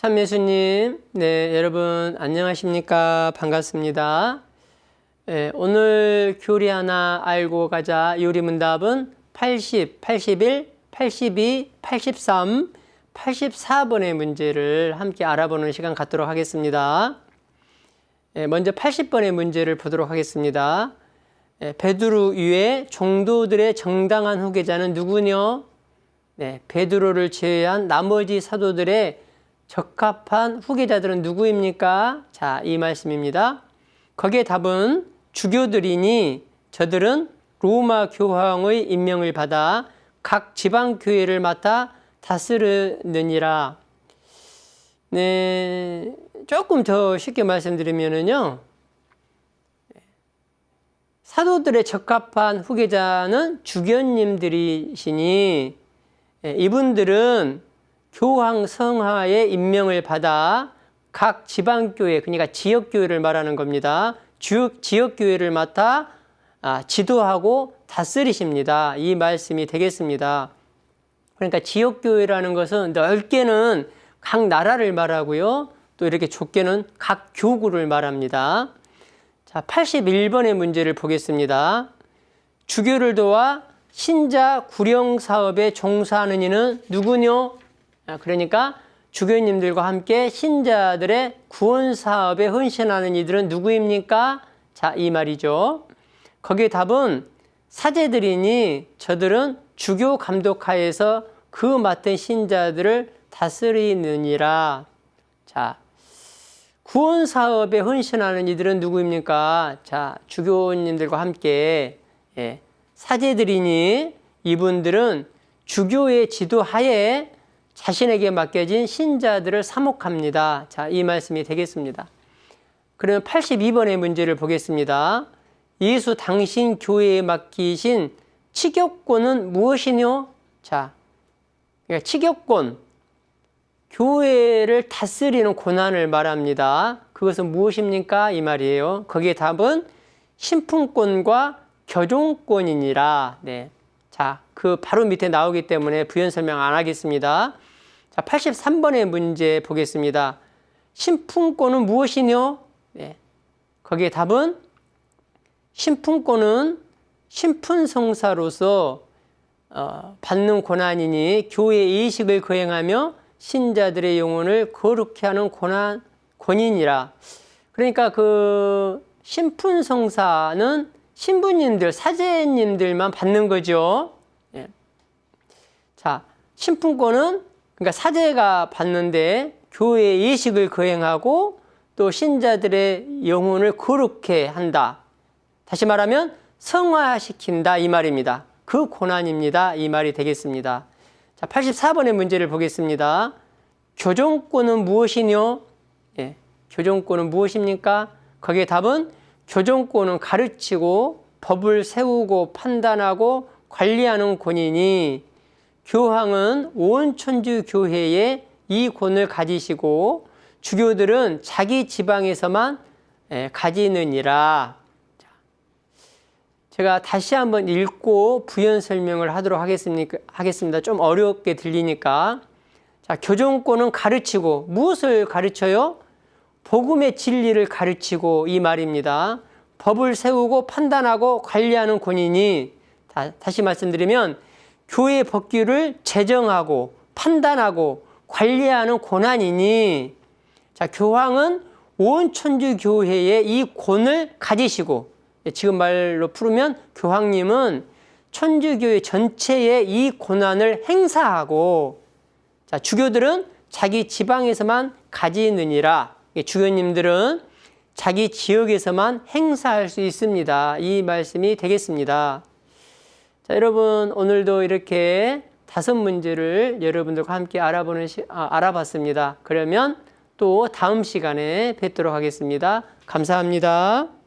참 예수님, 네, 여러분 안녕하십니까? 반갑습니다. 예, 오늘 교리 하나 알고 가자 요리 문답은 80, 81, 82, 83, 84번의 문제를 함께 알아보는 시간 갖도록 하겠습니다. 예, 먼저 80번의 문제를 보도록 하겠습니다. 예, 베드로 위에 종도들의 정당한 후계자는 누구뇨? 네, 베드로를 제외한 나머지 사도들의 적합한 후계자들은 누구입니까? 자, 이 말씀입니다. 거기에 답은 주교들이니 저들은 로마 교황의 임명을 받아 각 지방 교회를 맡아 다스르느니라. 네, 조금 더 쉽게 말씀드리면은요. 사도들의 적합한 후계자는 주교님들이시니 예, 이분들은 교황 성하의 임명을 받아 각 지방교회, 그러니까 지역교회를 말하는 겁니다. 지역교회를 맡아 아, 지도하고 다스리십니다. 이 말씀이 되겠습니다. 그러니까 지역교회라는 것은 넓게는 각 나라를 말하고요. 또 이렇게 좁게는 각 교구를 말합니다. 자, 81번의 문제를 보겠습니다. 주교를 도와 신자 구령 사업에 종사하는 이는 누구뇨? 아, 그러니까 주교님들과 함께 신자들의 구원 사업에 헌신하는 이들은 누구입니까? 자, 이 말이죠. 거기에 답은 사제들이니 저들은 주교 감독하에서 그 맡은 신자들을 다스리느니라. 자, 구원 사업에 헌신하는 이들은 누구입니까? 자, 주교님들과 함께 예, 사제들이니 이분들은 주교의 지도하에 자신에게 맡겨진 신자들을 사목합니다. 자, 이 말씀이 되겠습니다. 그러면 82번의 문제를 보겠습니다. 예수 당신 교회에 맡기신 치격권은 무엇이뇨? 자, 그러니까 치격권, 교회를 다스리는 고난을 말합니다. 그것은 무엇입니까? 이 말이에요. 거기에 답은 신품권과 교종권이니라. 네. 자, 그 바로 밑에 나오기 때문에 부연 설명 안 하겠습니다. 자, 83번의 문제 보겠습니다. 신품권은 무엇이뇨? 네. 거기에 답은 신품권은 신분성사로서 어, 받는 고난이니 교회 이식을 거행하며 신자들의 영혼을 거룩해 하는 고난 권인이라. 그러니까 그 신분성사는 신부님들, 사제님들만 받는 거죠. 예. 자, 신분권은 그러니까 사제가 받는데 교회 예식을 거행하고 또 신자들의 영혼을 거룩해 한다. 다시 말하면 성화시킨다 이 말입니다. 그 고난입니다. 이 말이 되겠습니다. 자, 84번의 문제를 보겠습니다. 교정권은 무엇이뇨? 예, 교정권은 무엇입니까? 거기에 답은 교정권은 가르치고 법을 세우고 판단하고 관리하는 권이니 교황은 온 천주 교회에 이 권을 가지시고 주교들은 자기 지방에서만 예, 가지느니라. 제가 다시 한번 읽고 부연 설명을 하도록 하겠습니다. 좀 어렵게 들리니까. 자, 교정권은 가르치고 무엇을 가르쳐요? 복음의 진리를 가르치고 이 말입니다. 법을 세우고 판단하고 관리하는 다, 다시 말씀드리면 교회 법규를 제정하고 판단하고 관리하는 권한이니 자 교황은 온 천주 교회에 이 권을 가지시고 지금 말로 풀으면 교황님은 천주교회 전체에 이 권한을 행사하고 자 주교들은 자기 지방에서만 가지느니라 주교님들은 자기 지역에서만 행사할 수 있습니다. 이 말씀이 되겠습니다. 자, 여러분 오늘도 이렇게 다섯 문제를 여러분들과 함께 알아보는 시, 아, 알아봤습니다. 그러면 또 다음 시간에 뵙도록 하겠습니다. 감사합니다.